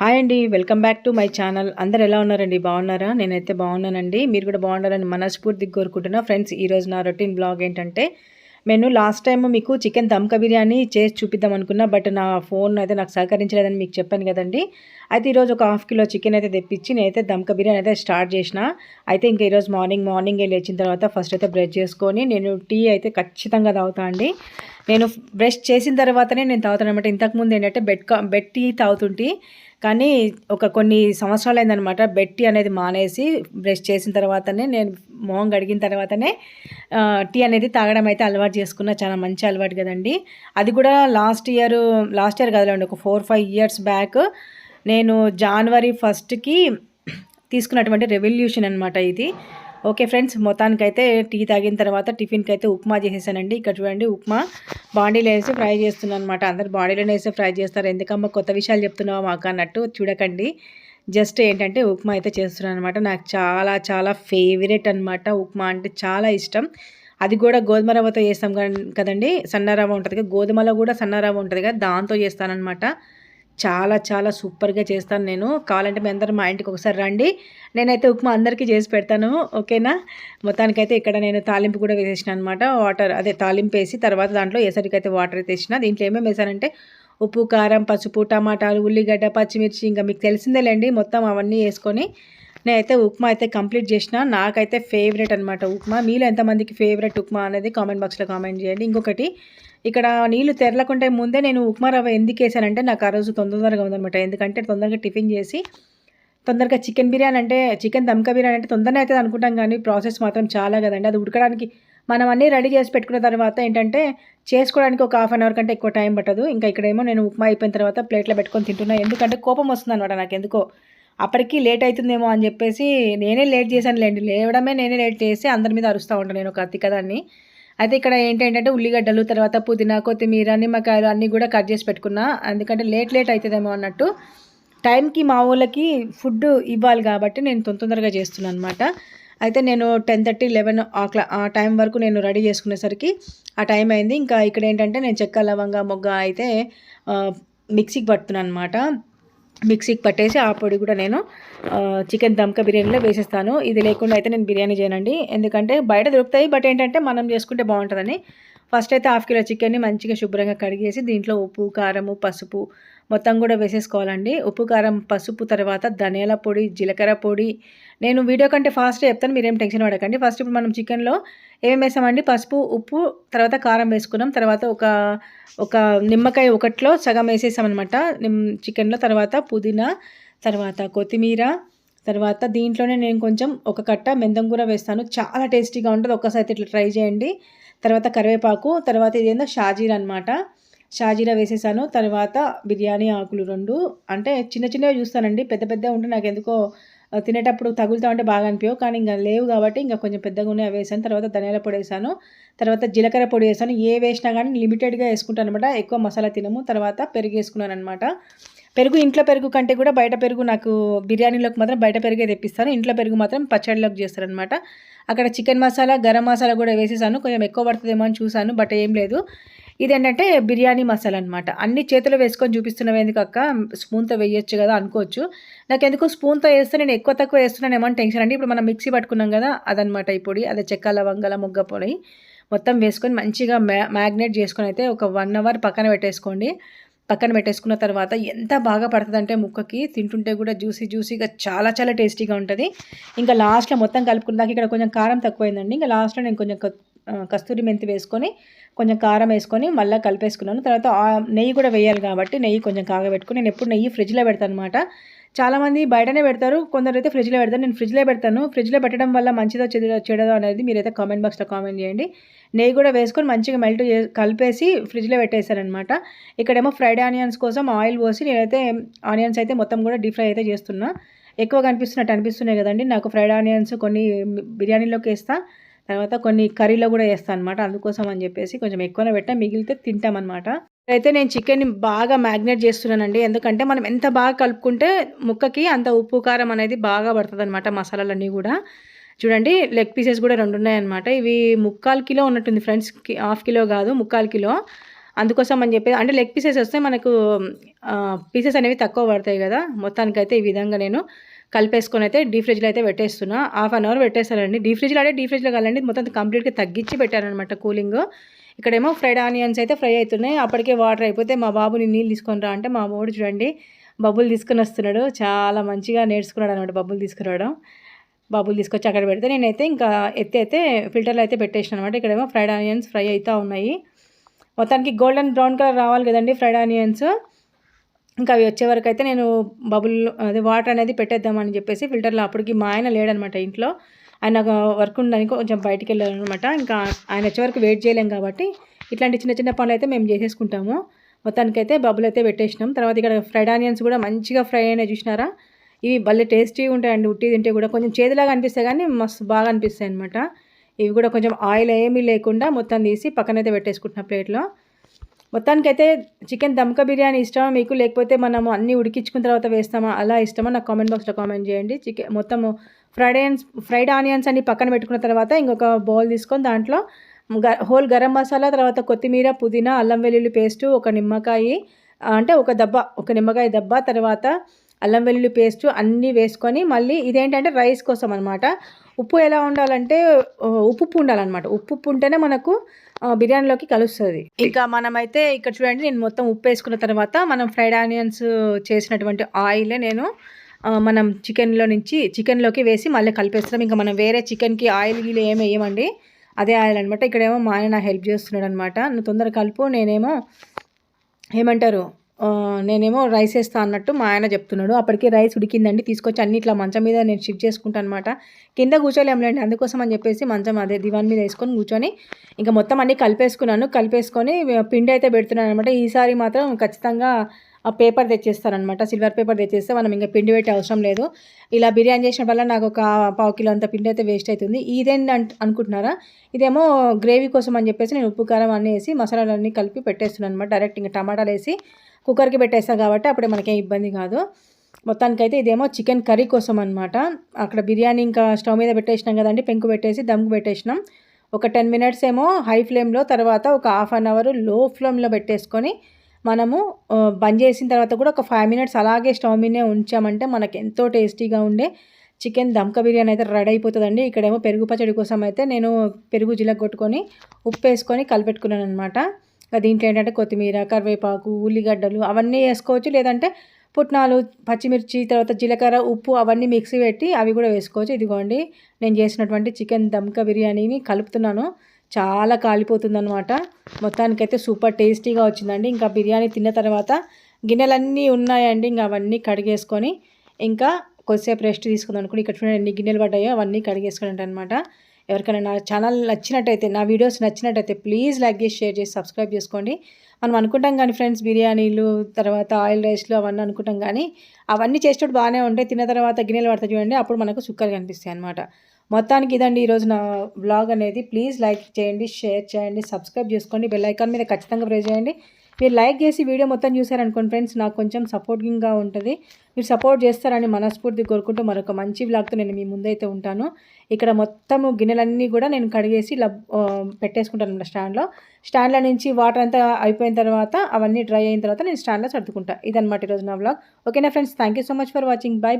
Hi అండి welcome back to my channel. అందరు ఎలా ఉన్నారండి? బాగున్నారా? నేనైతే బాగున్నానండి. మీరు కూడా బాగున్నారని మనస్ఫూర్తిగా కోరుకుంటున్నా. ఫ్రెండ్స్ ఈరోజు నా రొటీన్ బ్లాగ్ ఏంటంటే నేను లాస్ట్ టైం మీకు చికెన్ దమ్క బిర్యానీ చేసి చూపిద్దాం అనుకున్నా బట్ నా ఫోన్ అయితే నాకు సహకరించలేదని మీకు చెప్పాను కదండి. అయితే ఈరోజు ఒక హాఫ్ కిలో చికెన్ అయితే తెప్పించి నేనైతే దమ్క బిర్యానీ అయితే స్టార్ట్ చేసిన. అయితే ఇంకా ఈరోజు మార్నింగ్ మార్నింగ్ లేచిన తర్వాత ఫస్ట్ అయితే బ్రష్ చేసుకొని నేను టీ అయితే ఖచ్చితంగా తాగుతా అండి. నేను బ్రష్ చేసిన తర్వాతనే నేను తాగుతాను అనమాట ఇంతకుముందు ఏంటంటే బెడ్ బెడ్ టీ తాగుతుంటే కానీ ఒక కొన్ని సంవత్సరాలు అయిందనమాట బెడ్ టీ అనేది మానేసి బ్రష్ చేసిన తర్వాతనే నేను మొహం గడిగిన తర్వాతనే టీ అనేది తాగడం అయితే అలవాటు చేసుకున్న చాలా మంచి అలవాటు కదండి. అది కూడా లాస్ట్ ఇయర్ లాస్ట్ ఇయర్ కదలండి ఒక ఫోర్ ఫైవ్ ఇయర్స్ బ్యాక్ నేను జనవరి ఫస్ట్కి తీసుకున్నటువంటి రెవల్యూషన్ అనమాట ఇది. ఓకే ఫ్రెండ్స్ మొత్తానికైతే టీ తాగిన తర్వాత టిఫిన్కి అయితే ఉప్మా చేసేసానండి. ఇక్కడ చూడండి ఉప్మా బాడీలో వేసి ఫ్రై చేస్తున్నాను అనమాట అందరు బాడీలో వేసి ఫ్రై చేస్తారు. ఎందుకమ్మా కొత్త విషయాలు చెప్తున్నావా మాకు అన్నట్టు చూడకండి. జస్ట్ ఏంటంటే ఉప్మా అయితే చేస్తున్నాను అనమాట నాకు చాలా చాలా ఫేవరెట్ అనమాట ఉప్మా అంటే చాలా ఇష్టం. అది కూడా గోధుమ రవ్వతో చేస్తాం కదండి? సన్న రవ్వ ఉంటుంది కదా గోధుమలో కూడా సన్న రవ్వ ఉంటుంది కదా దాంతో చేస్తానమాట చాలా చాలా సూపర్గా చేస్తాను నేను. కావాలంటే మీ అందరూ మా ఇంటికి ఒకసారి రండి. నేనైతే ఉప్మా అందరికీ చేసి పెడతాను. ఓకేనా? మొత్తానికైతే ఇక్కడ నేను తాలింపు కూడా వేసేసిన అనమాట వాటర్ అదే తాలింపు వేసి తర్వాత దాంట్లో ఏసరికి అయితే వాటర్ అయితే వేసిన. దీంట్లో ఏమేమి వేసానంటే ఉప్పు కారం పసుపు టమాటాలు ఉల్లిగడ్డ పచ్చిమిర్చి ఇంకా మీకు తెలిసిందేలేండి. మొత్తం అవన్నీ వేసుకొని నేనైతే ఉప్మా అయితే కంప్లీట్ చేసిన. నాకైతే ఫేవరెట్ అనమాట ఉప్మా. మీలో ఎంతమందికి ఫేవరెట్ ఉప్మా అనేది కామెంట్ బాక్స్లో కామెంట్ చేయండి. ఇంకొకటి ఇక్కడ నీళ్ళు తెరలకుంటే ముందే నేను ఉప్మా రవ్వ ఎందుకు వేసానంటే నాకు ఆ రోజు తొందరగా ఉందనమాట ఎందుకంటే తొందరగా టిఫిన్ చేసి తొందరగా చికెన్ బిర్యానీ అంటే చికెన్ దమ్కా బిర్యానీ అంటే తొందరగా అవుతుంది అనుకుంటాం కానీ ప్రాసెస్ మాత్రం చాలా కదండి. అది ఉడకడానికి మనం అన్నీ రెడీ చేసి పెట్టుకున్న తర్వాత ఏంటంటే చేసుకోవడానికి ఒక హాఫ్ అన్ అవర్ కంటే ఎక్కువ టైం పట్టదు. ఇంకా ఇక్కడేమో నేను ఉప్మా అయిపోయిన తర్వాత ప్లేట్లో పెట్టుకొని తింటున్నా. ఎందుకంటే కోపం వస్తుంది అనమాట నాకు ఎందుకో అప్పటికి లేట్ అవుతుందేమో అని చెప్పేసి నేనే లేట్ చేశాను లేండి లేవడమే నేనే లేట్ చేసి అందరి మీద అరుస్తూ ఉంటాను నేను ఒక అతికదాన్ని అయితే ఇక్కడ ఏంటంటే ఉల్లిగడ్డలు తర్వాత పుదీనా కొత్తిమీర నిమ్మకాయలు అన్నీ కూడా కట్ చేసి పెట్టుకున్నా. ఎందుకంటే లేట్ లేట్ అవుతుందేమో అన్నట్టు. టైంకి మా ఊళ్ళకి ఫుడ్ ఇవ్వాలి కాబట్టి నేను తొందరగా చేస్తున్నాను అనమాట అయితే నేను టెన్ థర్టీ లెవెన్ ఆ టైం వరకు నేను రెడీ చేసుకునేసరికి ఆ టైం అయింది. ఇంకా ఇక్కడ ఏంటంటే నేను చెక్క లవంగా మొగ్గ అయితే మిక్సీకి పడుతున్నాను అనమాట మిక్సీకి పట్టేసి ఆ పొడి కూడా నేను చికెన్ దమ్క బిర్యానీలో వేసేస్తాను. ఇది లేకుండా అయితే నేను బిర్యానీ చేయనండి. ఎందుకంటే బయట దొరుకుతాయి బట్ ఏంటంటే మనం చేసుకుంటే బాగుంటుందని. ఫస్ట్ అయితే హాఫ్ కిలో చికెన్ని మంచిగా శుభ్రంగా కడిగేసి దీంట్లో ఉప్పు కారము పసుపు మొత్తం కూడా వేసేసుకోవాలండి. ఉప్పు కారం పసుపు తర్వాత ధనియాల పొడి జీలకర్ర పొడి. నేను వీడియో కంటే ఫాస్ట్గా చెప్తాను మీరేం టెన్షన్ పడకండి. ఫస్ట్ ఇప్పుడు మనం చికెన్లో ఏమేమి వేసామండి? పసుపు ఉప్పు తర్వాత కారం వేసుకున్నాం. తర్వాత ఒక ఒక నిమ్మకాయ ఒకటిలో సగం వేసేసామన్నమాట. చికెన్లో తర్వాత పుదీనా తర్వాత కొత్తిమీర తర్వాత దీంట్లోనే నేను కొంచెం ఒక కట్ట మెందం కూర వేస్తాను. చాలా టేస్టీగా ఉంటుంది. ఒక్కసారి ఇట్లా ట్రై చేయండి. తర్వాత కరివేపాకు తర్వాత ఇదేందో షాజీర్ అనమాట షాజీరా వేసేసాను. తర్వాత బిర్యానీ ఆకులు రెండు. అంటే చిన్న చిన్నవి చూస్తానండి. పెద్ద పెద్ద ఉంటే నాకు ఎందుకో తినేటప్పుడు తగులుతా ఉంటే బాగా అనిపించవు కానీ ఇంకా లేవు కాబట్టి ఇంకా కొంచెం పెద్దగా ఉన్నాయి వేసాను. తర్వాత ధనియాల పొడి వేసాను. తర్వాత జీలకర్ర పొడి వేసాను. ఏ వేసినా కానీ లిమిటెడ్గా వేసుకుంటాను అనమాట ఎక్కువ మసాలా తినము. తర్వాత పెరుగు వేసుకున్నాను అనమాట పెరుగు ఇంట్లో పెరుగు కంటే కూడా బయట పెరుగు నాకు బిర్యానీలోకి మాత్రం బయట పెరుగే తెప్పిస్తాను. ఇంట్లో పెరుగు మాత్రం పచ్చడిలోకి చేస్తారనమాట అక్కడ చికెన్ మసాలా గరం మసాలా కూడా వేసేసాను. కొంచెం ఎక్కువ పడుతుందేమో అని చూసాను బట్ ఏం లేదు. ఇదేంటంటే బిర్యానీ మసాలా అనమాట అన్ని చేతులు వేసుకొని చూపిస్తున్నవి ఎందుకు అక్క? స్పూన్తో వేయొచ్చు కదా అనుకోవచ్చు. నాకు ఎందుకు స్పూన్తో వేస్తే నేను ఎక్కువ తక్కువ వేస్తున్నాను అని టెన్షన్. అండి ఇప్పుడు మనం మిక్సీ పట్టుకున్నాం కదా అదనమాట ఈ పొడి. అదే చెక్క లవంగల ముగ్గ పొడి. మొత్తం వేసుకొని మంచిగా మ్యా మ్యాగ్నేట్ చేసుకొని అయితే ఒక వన్ అవర్ పక్కన పెట్టేసుకోండి. పక్కన పెట్టేసుకున్న తర్వాత ఎంత బాగా పడుతుందంటే ముక్కకి. తింటుంటే కూడా జ్యూసీ జ్యూసీగా చాలా చాలా టేస్టీగా ఉంటుంది. ఇంకా లాస్ట్లో మొత్తం కలుపుకున్నాక ఇక్కడ కొంచెం కారం తక్కువైందండి. ఇంకా లాస్ట్లో నేను కొంచెం కస్తూరి మెంతి వేసుకొని కొంచెం కారం వేసుకొని మళ్ళీ కలిపేసుకున్నాను. తర్వాత నెయ్యి కూడా వేయాలి కాబట్టి నెయ్యి కొంచెం కాగబెట్టుకుని నేను ఎప్పుడు నెయ్యి ఫ్రిడ్జ్లో పెడతాను అనమాట చాలామంది బయటనే పెడతారు కొందరు అయితే ఫ్రిడ్జ్లో పెడతారు. నేను ఫ్రిడ్జ్లో పెడతాను. ఫ్రిడ్జ్లో పెట్టడం వల్ల మంచిదో చెడు చెడదో అనేది మీరైతే కామెంట్ బాక్స్లో కామెంట్ చేయండి. నెయ్యి కూడా వేసుకొని మంచిగా మెల్ట్ కలిపేసి ఫ్రిడ్జ్లో పెట్టేశారనమాట. ఇక్కడేమో ఫ్రైడ్ ఆనియన్స్ కోసం ఆయిల్ పోసి నేనైతే ఆనియన్స్ అయితే మొత్తం కూడా డీప్ ఫ్రై అయితే చేస్తున్నా. ఎక్కువ కనిపిస్తున్నట్టు అనిపిస్తున్నాయి కదండి. నాకు ఫ్రైడ్ ఆనియన్స్ కొన్ని బిర్యానీలోకి వేస్తా. తర్వాత కొన్ని కర్రీలో కూడా వేస్తాను అనమాట అందుకోసం అని చెప్పేసి కొంచెం ఎక్కువనే పెట్టా. మిగిలితే తింటామన్నమాట. అయితే నేను చికెన్ని బాగా మ్యాగ్నేట్ చేస్తున్నానండి. ఎందుకంటే మనం ఎంత బాగా కలుపుకుంటే ముక్కకి అంత ఉప్పు కారం అనేది బాగా పడుతుంది అనమాట మసాలాలన్నీ కూడా. చూడండి లెగ్ పీసెస్ కూడా రెండు ఉన్నాయన్నమాట. ఇవి ముక్కాలు కిలో ఉన్నట్టుంది ఫ్రెండ్స్. హాఫ్ కిలో కాదు ముక్కాలు కిలో. అందుకోసం అని చెప్పి అంటే లెగ్ పీసెస్ వస్తే మనకు పీసెస్ అనేవి తక్కువ పడతాయి కదా. మొత్తానికైతే ఈ విధంగా నేను కలిపేసుకొని అయితే డీ ఫ్రిడ్జ్లో అయితే పెట్టేస్తున్నా. హాఫ్ అన్ అవర్ పెట్టేస్తానండి డీ ఫ్రిడ్జ్లో అంటే డీ ఫ్రిడ్జ్లో కాదండి మొత్తం కంప్లీట్గా తగ్గించి పెట్టారనమాట కూలింగ్. ఇక్కడేమో ఫ్రైడ్ ఆనియన్స్ అయితే ఫ్రై అవుతున్నాయి. అప్పటికే వాటర్ అయిపోతే మా బాబుని నీళ్ళు తీసుకొని రా అంటే మా బాబు చూడండి బబ్బులు తీసుకుని వస్తున్నాడు. చాలా మంచిగా నేర్చుకున్నాడు అనమాట బబ్బులు తీసుకురావడం. బబ్బులు తీసుకొచ్చి అక్కడ పెడితే నేనైతే ఇంకా ఎత్తి అయితే ఫిల్టర్లో అయితే పెట్టేసిన అనమాట ఇక్కడేమో ఫ్రైడ్ ఆనియన్స్ ఫ్రై అవుతూ ఉన్నాయి. మొత్తానికి గోల్డెన్ బ్రౌన్ కలర్ రావాలి కదండి ఫ్రైడ్ ఆనియన్స్. ఇంకా అవి వచ్చే వరకు అయితే నేను బబుల్ అదే వాటర్ అనేది పెట్టేద్దామని చెప్పేసి ఫిల్టర్లో అప్పటికి మా ఆయన లేడనమాట ఇంట్లో. ఆయన వర్క్ ఉందని కొంచెం బయటికి వెళ్ళాలన్నమాట. ఇంకా ఆయన వచ్చే వరకు వెయిట్ చేయలేం కాబట్టి ఇట్లాంటి చిన్న చిన్న పనులు అయితే మేము చేసేసుకుంటాము. మొత్తానికైతే బబుల్ అయితే పెట్టేసినాం. తర్వాత ఇక్కడ ఫ్రైడ్ ఆనియన్స్ కూడా మంచిగా ఫ్రై అయినా చూసినారా? ఇవి భలే టేస్టీ ఉంటాయండి. ఉట్టి తింటే కూడా కొంచెం చేదులాగా అనిపిస్తాయి కానీ మస్తు బాగా అనిపిస్తాయి అనమాట ఇవి కూడా కొంచెం ఆయిల్ ఏమీ లేకుండా మొత్తం తీసి పక్కనైతే పెట్టేసుకుంటున్నా ప్లేట్లో. మొత్తానికైతే చికెన్ దమ్కా బిర్యానీ ఇష్టమా మీకు? లేకపోతే మనము అన్నీ ఉడికించుకున్న తర్వాత వేస్తామా? అలా ఇష్టమా? నాకు కామెంట్ బాక్స్లో కామెంట్ చేయండి. చికెన్ మొత్తము ఫ్రైడ్ ఆనియన్స్ ఫ్రైడ్ ఆనియన్స్ అన్ని పక్కన పెట్టుకున్న తర్వాత ఇంకొక బౌల్ తీసుకొని దాంట్లో హోల్ గరం మసాలా తర్వాత కొత్తిమీర పుదీనా అల్లం వెల్లుల్లి పేస్టు ఒక నిమ్మకాయ అంటే ఒక దెబ్బ ఒక నిమ్మకాయ దెబ్బ తర్వాత అల్లం వెల్లుల్లి పేస్టు అన్నీ వేసుకొని మళ్ళీ ఇదేంటంటే రైస్ కోసం అనమాట ఉప్పు ఎలా ఉండాలంటే ఉప్పు ఉండాలన్నమాట ఉప్పు ఉంటేనే మనకు బిర్యానీలోకి కలుస్తుంది. ఇంకా మనమైతే ఇక్కడ చూడండి నేను మొత్తం ఉప్పు వేసుకున్న తర్వాత మనం ఫ్రైడ్ ఆనియన్స్ చేసినటువంటి ఆయిలే నేను మనం చికెన్లో నుంచి చికెన్లోకి వేసి మళ్ళీ కలిపేస్తాం ఇంకా మనం వేరే చికెన్కి ఆయిల్ గీలు ఏమి వేయమండి. అదే ఆయిల్ అనమాట ఇక్కడేమో మా ఆయన హెల్ప్ చేస్తున్నాడు అనమాట నువ్వు తొందరగా కలుపు నేనేమో ఏమంటారు నేనేమో రైస్ వేస్తా అన్నట్టు మా ఆయన చెప్తున్నాడు. అప్పటికి రైస్ ఉడికిందండి తీసుకొచ్చి అన్ని ఇట్లా మంచం మీద నేను షిఫ్ట్ చేసుకుంటాను అనమాట కింద కూర్చోలేములేండి అందుకోసం అని చెప్పేసి మంచం అదే దివాన్ మీద వేసుకొని కూర్చొని ఇంకా మొత్తం అన్నీ కలిపేసుకున్నాను. కలిపేసుకొని పిండి అయితే పెడుతున్నాను అనమాట ఈసారి మాత్రం ఖచ్చితంగా ఆ పేపర్ తెచ్చేస్తారనమాట సిల్వర్ పేపర్ తెచ్చేస్తే మనం ఇంకా పిండి పెట్టే అవసరం లేదు. ఇలా బిర్యానీ చేసిన వల్ల నాకు ఒక పావు కిలో అంత పిండి అయితే వేస్ట్ అవుతుంది. ఇదేంటి అనుకుంటున్నారా? ఇదేమో గ్రేవీ కోసం అని చెప్పేసి నేను ఉప్పు కారం అన్నీ వేసి మసాలాలన్నీ కలిపి పెట్టేస్తున్నాను అనమాట డైరెక్ట్ ఇంకా టమాటాలు వేసి కుక్కర్కి పెట్టేస్తాం కాబట్టి అప్పుడే మనకేం ఇబ్బంది కాదు. మొత్తానికైతే ఇదేమో చికెన్ కర్రీ కోసం అనమాట అక్కడ బిర్యానీ ఇంకా స్టవ్ మీద పెట్టేసినాం కదండి. పెంకు పెట్టేసి దమ్కు పెట్టేసినాం. ఒక టెన్ మినిట్స్ ఏమో హై ఫ్లేమ్లో తర్వాత ఒక హాఫ్ అన్ అవర్లో ఫ్లేమ్లో పెట్టేసుకొని మనము బంద్ చేసిన తర్వాత కూడా ఒక ఫైవ్ మినిట్స్ అలాగే స్టవ్ మీదనే ఉంచామంటే మనకి ఎంతో టేస్టీగా ఉండే చికెన్ దమ్క బిర్యానీ అయితే రెడీ అయిపోతుందండి. ఇక్కడేమో పెరుగు పచ్చడి కోసం అయితే నేను పెరుగు జిలక కొట్టుకొని ఉప్పు వేసుకొని కలిపెట్టుకున్నాను అనమాట దీంట్లో ఏంటంటే కొత్తిమీర కరివేపాకు ఉల్లిగడ్డలు అవన్నీ వేసుకోవచ్చు. లేదంటే పుట్నాలు పచ్చిమిర్చి తర్వాత జీలకర్ర ఉప్పు అవన్నీ మిక్సీ పెట్టి అవి కూడా వేసుకోవచ్చు. ఇదిగోండి నేను చేసినటువంటి చికెన్ దమ్క బిర్యానీని కలుపుతున్నాను. చాలా కాలిపోతుందనమాట మొత్తానికైతే సూపర్ టేస్టీగా వచ్చిందండి. ఇంకా బిర్యానీ తిన్న తర్వాత గిన్నెలన్నీ ఉన్నాయండి. ఇంకా అవన్నీ కడిగేసుకొని ఇంకా కొద్దిసేపు రెస్ట్ తీసుకుందాం అనుకుని ఇక్కడ చూడండి ఎన్ని గిన్నెలు పడ్డాయో అవన్నీ కడిగేసుకోండి అనమాట ఎవరికైనా నా ఛానల్ నచ్చినట్టయితే నా వీడియోస్ నచ్చినట్టయితే ప్లీజ్ లైక్ చేసి షేర్ చేసి సబ్స్క్రైబ్ చేసుకోండి. మనం అనుకుంటాం కానీ ఫ్రెండ్స్ బిర్యానీలు తర్వాత ఆయిల్ రైస్లు అవన్నీ అనుకుంటాం కానీ అవన్నీ చేసేటప్పుడు బాగానే ఉంటాయి. తిన్న తర్వాత గిన్నెలు పడతా చూడండి. అప్పుడు మనకు సుక్కలు కనిపిస్తాయి అనమాట మొత్తానికి ఇదండి ఈరోజు నా బ్లాగ్ అనేది. ప్లీజ్ లైక్ చేయండి షేర్ చేయండి సబ్స్క్రైబ్ చేసుకోండి. బెల్ ఐకాన్ మీద ఖచ్చితంగా ప్రెస్ చేయండి. మీరు లైక్ చేసి వీడియో మొత్తం చూసారనుకోండి ఫ్రెండ్స్ నాకు కొంచెం సపోర్టింగ్గా ఉంటుంది. మీరు సపోర్ట్ చేస్తారని మనస్ఫూర్తి కోరుకుంటూ మరొక మంచి బ్లాగ్తో నేను మీ ముందైతే ఉంటాను. ఇక్కడ మొత్తము గిన్నెలన్నీ కూడా నేను కడిగేసి లబ్ పెట్టేసుకుంటాను అనమాట స్టాండ్లో స్టాండ్లో నుంచి వాటర్ అంతా అయిపోయిన తర్వాత అవన్నీ డ్రై అయిన తర్వాత నేను స్టాండ్లో సర్దుకుంటాను ఇదనమాట ఈరోజు నా బ్లాగ్ ఓకేనా friends thank so much for watching bye